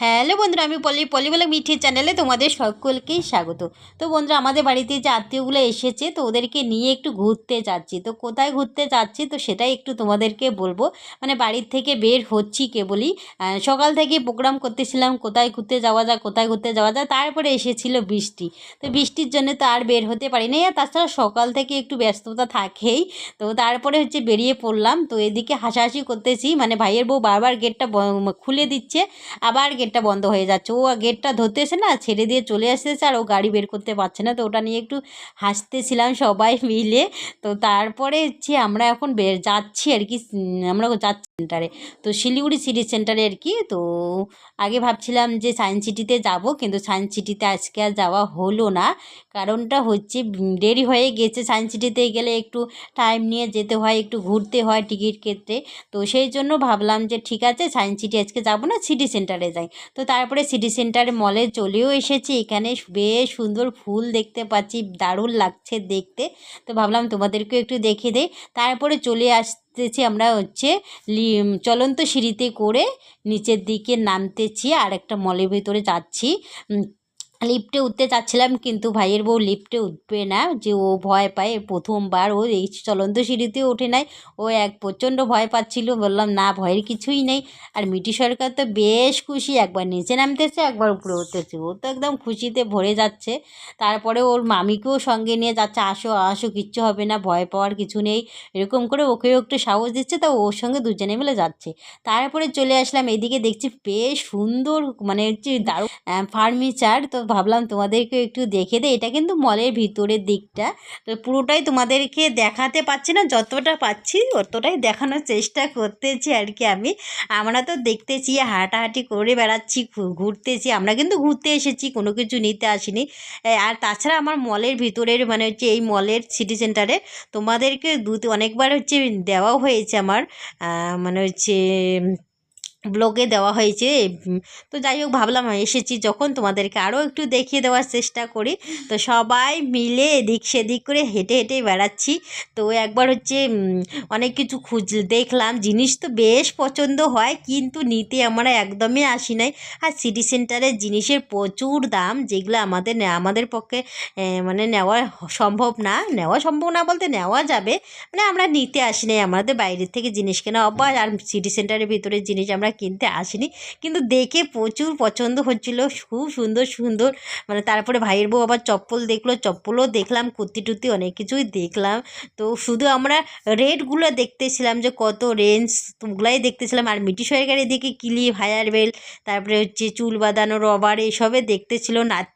Hello বন্ধুরা, আমি পলি পলি বলে মিঠি চ্যানেলে তোমাদের সকলকেই স্বাগত। তো বন্ধুরা, আমাদের বাড়িতে যে আত্মীয়গুলো এসেছে, তো ওদেরকে নিয়ে একটু ঘুরতে যাচ্ছি। তো কোথায় ঘুরতে যাচ্ছি, তো সেটাই একটু তোমাদেরকে বলব। মানে বাড়ির থেকে বের হচ্ছি কেবলই। সকাল থেকে প্রোগ্রাম করতেছিলাম, কোথায় ঘুরতে যাওয়া যায়, কোথায় ঘুরতে যাওয়া যায়, তারপরে এসেছিল বৃষ্টি। তো বৃষ্টির জন্য তো আর বের হতে পারিনি। আর তাছাড়া সকাল থেকে একটু ব্যস্ততা থাকেই। তো তারপরে হচ্ছে বেরিয়ে পড়লাম। তো এদিকে হাসাহাসি করতেছি। মানে ভাইয়ের বউ বারবার গেটটা খুলে দিচ্ছে। আবার গেটটা বন্ধ হয়ে যাচ্ছে। ও গেটটা ধরতেছে না, ছেড়ে দিয়ে চলে আসতেছে আর ও গাড়ি বের করতে পারছে না। তো ওটা নিয়ে একটু হাসতেছিলাম সবাই মিলে। তো তারপরে হচ্ছে আমরা এখন বের, যাচ্ছি আর কি, আমরা যাচ্ছি সেন্টারে। তো শিলিগুড়ি সিটি সেন্টারে আর কি। তো আগে ভাবছিলাম যে সায়েন্স সিটিতে যাব, কিন্তু সায়েন্স সিটিতে আজকে আর যাওয়া হলো না। কারণটা হচ্ছে দেরি হয়ে গেছে সায়েন্স সিটিতে গেলে একটু টাইম নিয়ে যেতে হয়, একটু ঘুরতে হয় টিকিট ক্ষেত্রে তো সেই জন্য ভাবলাম যে ঠিক আছে সায়েন্স সিটি আজকে যাব না, সিটি সেন্টারে যাই। তো তারপরে সিটি সেন্টার মলে চলেও এসেছি। এখানে বেশ সুন্দর ফুল দেখতে পাচ্ছি, দারুণ লাগছে দেখতে। তো ভাবলাম তোমাদেরকেও একটু দেখে দেই। তারপরে চলে আসতেছি আমরা হচ্ছে চলন্ত সিঁড়িতে করে নিচের দিকে নামতেছি আর একটা মলের ভেতরে যাচ্ছি। লিফটে উঠতে চাচ্ছিলাম কিন্তু ভাইয়ের বউ লিফটে উঠবে না, যে ও ভয় পায়। প্রথমবার ও এই চলন্ত সিঁড়িতে ওঠে নাই। ও এক প্রচণ্ড ভয় পাচ্ছিল। বললাম, না, ভয়ের কিছুই নেই। আর মিটি সরকার তো বেশ খুশি। একবার নিচে নামতেছে, একবার উপরে উঠতেছে। ও তো একদম খুশিতে ভরে যাচ্ছে। তারপরে ওর মামিকেও সঙ্গে নিয়ে যাচ্ছে। আসো আসো, কিচ্ছু হবে না, ভয় পাওয়ার কিছু নেই। এরকম করে ওকেও একটু সাহস দিচ্ছে, তা ওর সঙ্গে দুজনে মিলে যাচ্ছে। তারপরে চলে আসলাম। এদিকে দেখছি বেশ সুন্দর মানে হচ্ছে দারুণ ফার্নিচার। তো ভাবলাম তোমাদেরকে একটু দেখে দে এটা কিন্তু মলের ভিতরের দিকটা। তো পুরোটাই তোমাদেরকে দেখাতে পাচ্ছি না, যতটা পাচ্ছি ততটাই দেখানোর চেষ্টা করতেছি আর কি আমি। আমরা তো দেখতেছি, হাঁটাহাঁটি করে বেড়াচ্ছি ঘুরতেছি। আমরা কিন্তু ঘুরতে এসেছি, কোনো কিছু নিতে আসিনি। আর তাছাড়া আমার মলের ভিতরের মানে হচ্ছে এই মলের সিটি সেন্টারে তোমাদেরকে দু, অনেকবার হচ্ছে দেওয়াও হয়েছে আমার। মানে হচ্ছে ব্লগে দেওয়া হয়েছে। তো যাই হোক, ভাবলাম এসেছি যখন তোমাদেরকে আরও একটু দেখিয়ে দেওয়ার চেষ্টা করি। তো সবাই মিলে এদিক সেদিক করে হেঁটে হেঁটে বেড়াচ্ছি। তো একবার হচ্ছে অনেক কিছু খুঁজ, দেখলাম। জিনিস তো বেশ পছন্দ হয়, কিন্তু নিতে আমরা একদমই আসি নাই। আর সিটি সেন্টারের জিনিসের প্রচুর দাম, যেগুলো আমাদের আমাদের পক্ষে মানে নেওয়া সম্ভব না। নেওয়া সম্ভব না বলতে নেওয়া যাবে। মানে আমরা নিতে আসি নাই। আমাদের বাইরের থেকে জিনিস কেনা অভ্যাস। আর সিটি সেন্টারের ভিতরে জিনিস আমরা কিনতে আসিনি। কিন্তু দেখে প্রচুর পছন্দ হচ্ছিল। খুব সুন্দর সুন্দর। মানে তারপরে ভাইয়ের বউ আবার চপ্পল দেখল। চপ্পলও দেখলাম, কুর্তি টুর্তি অনেক কিছুই দেখলাম। তো শুধু আমরা রেটগুলো দেখতেছিলাম যে কত রেঞ্জ ওগুলাই দেখতেছিলাম। আর মিটি সরকারের দিকে কিলি ভায়ার বেল তারপরে হচ্ছে চুল বাঁধানো রবার এসবে দেখতেছিল। নাতি